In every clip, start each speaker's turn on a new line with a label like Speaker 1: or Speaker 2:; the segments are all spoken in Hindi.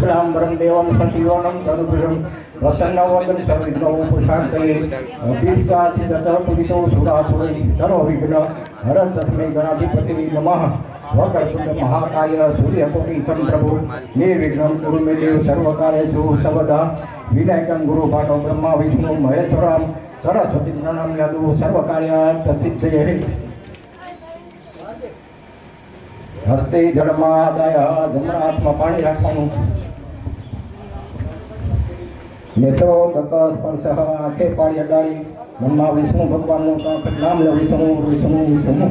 Speaker 1: शुक्लाम्बरं देवं सशिवनं सर्वभुजं प्रसन्नवदन सर्विघ्नोपशान्तये दीर्घाचिततः पुरितो सुरासुरै सर्वविघ्न हर तस्मै गणाधिपति नमः वक्रतुण्ड महाकाय सूर्यकोटि सम्प्रभु निर्विघ्नं कुरु मे देव सर्वकार्येषु सर्वदा विनायकं गुरुपाठो ब्रह्मा विष्णु महेश्वरं सरस्वती प्रणम यादु सर्वकार्यार्थ सिद्धये હસ્તે જળમાં આદાય જમણા હાથમાં પાણી રાખવાનું નેત્રો તક સ્પર્શ આંખે પાણી અડાડી મનમાં વિષ્ણુ ભગવાનનું કાંક નામ લે વિષ્ણુ વિષ્ણુ વિષ્ણુ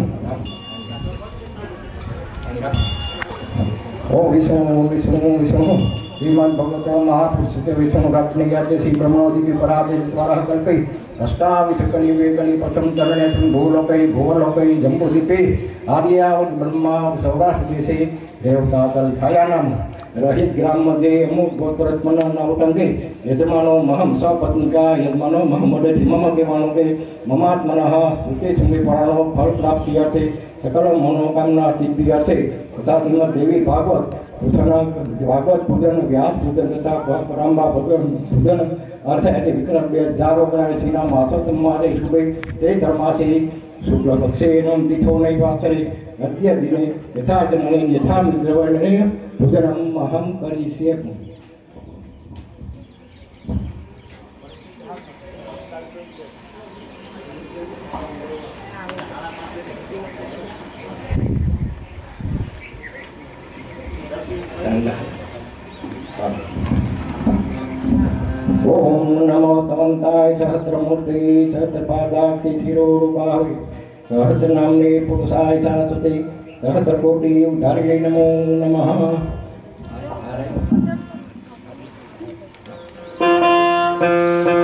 Speaker 1: ઓ વિષ્ણુ વિષ્ણુ વિષ્ણુ શ્રીમાન ભગવતો મહાપુરુષ વિષ્ણુ ગાત્રી જ્ઞાતે શ્રી બ્રહ્મોદિવી પરાદે દ્વારા કલ્પઈ અષ્ટાવિષકલી વેકલી પચમ ચરણે ભૂલોકઈ ભુવલોકઈ જંબુદીપે આર્યાવત બ્રહ્મા સૌરાષ્ટ્ર દેશે દેવતા रहित ग्राम मध्ये अमुक गोत्रत मना नाव टंगे. यजमानो महम सपत्निका यजमानो महम मदति मम के मानो के ममात्मनः सुखे सुमे पराणो फल प्राप्ति अर्थे सकल मनोकामना सिद्धि अर्थे तथा श्रीमद देवी भागवत पूजन भागवत पूजन व्यास पूजन तथा परम्बा भगवान पूजन अर्थ है विक्रम बे हज़ारों करा श्री नाम आसोत्तम मारे ते धर्मासी शुक्लपक्षेण तिथोनैवासरे अद्य दिने यथा जनने यथा द्रवणेन भोजनम् अहं करिष्ये चंगा ઓમ નમો તમંતાય સહસ્રમૂર્તિ સહસ્રપાદાક્ષી શિરોરૂપાય સહસ્ર નામને પુરુષાય સારસ્વતી સહસ્ર કોટી ઉદ્ધારિણે નમો નમઃ
Speaker 2: તારે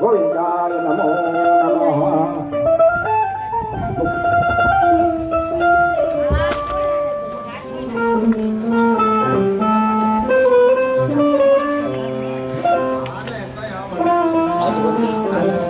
Speaker 1: 我应该那么那么
Speaker 3: 好！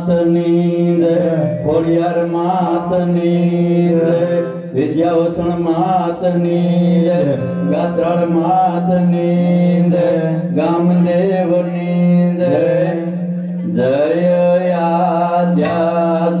Speaker 3: માતની રે ખોડિયાર માતની રે વિદ્યાવસણ માતની રે ગાત્રાળ માતની રે ગામદેવની રે જય યાદ્યાસ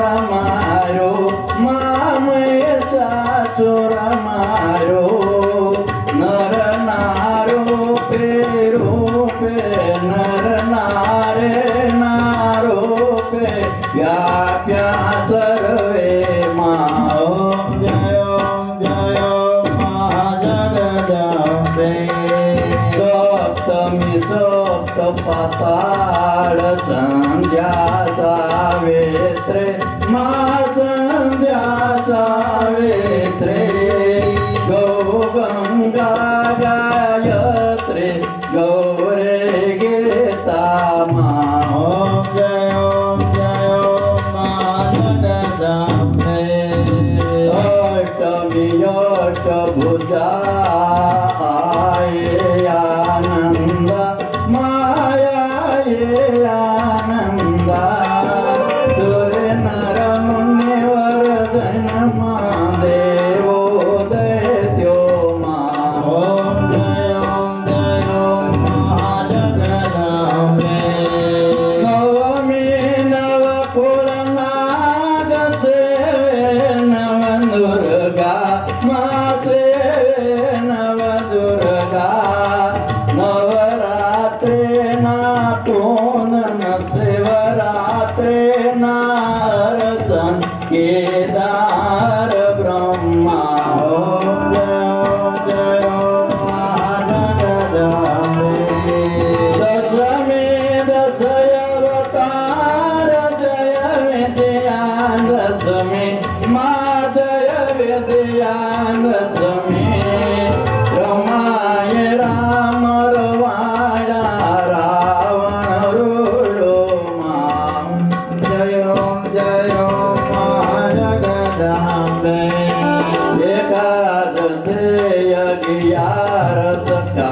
Speaker 3: यार सदा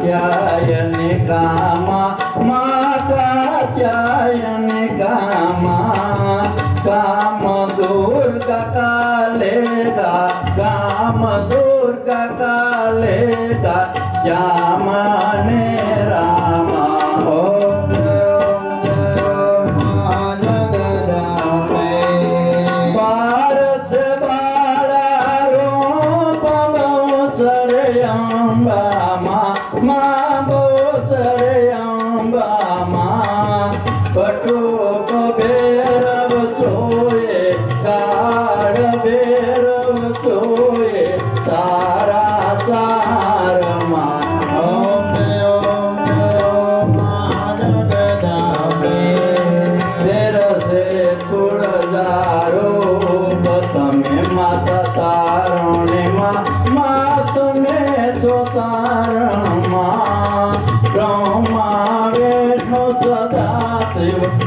Speaker 3: प्यायन का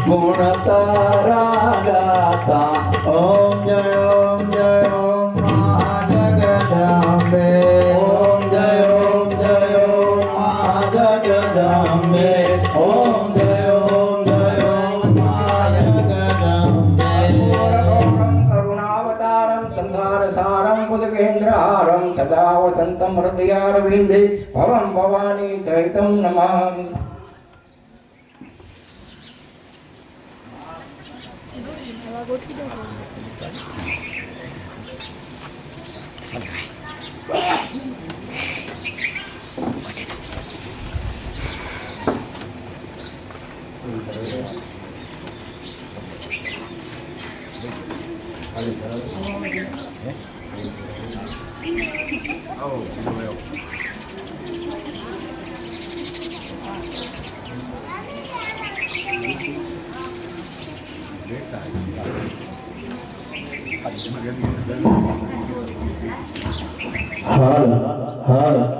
Speaker 3: गुणतरागाता ॐ जय ॐ जय ॐ महाजगदम्बे ॐ जय ॐ जय ॐ महाजगदम्बे ॐ जय ॐ जय ॐ महाजगदम्बे
Speaker 1: करुणावतारं संसारसारं पुदकेन्द्रहारं सदा वसन्तं हृदयारविन्दे भवं भवानी सहितं नमामि
Speaker 3: go to. હાલ હાલ.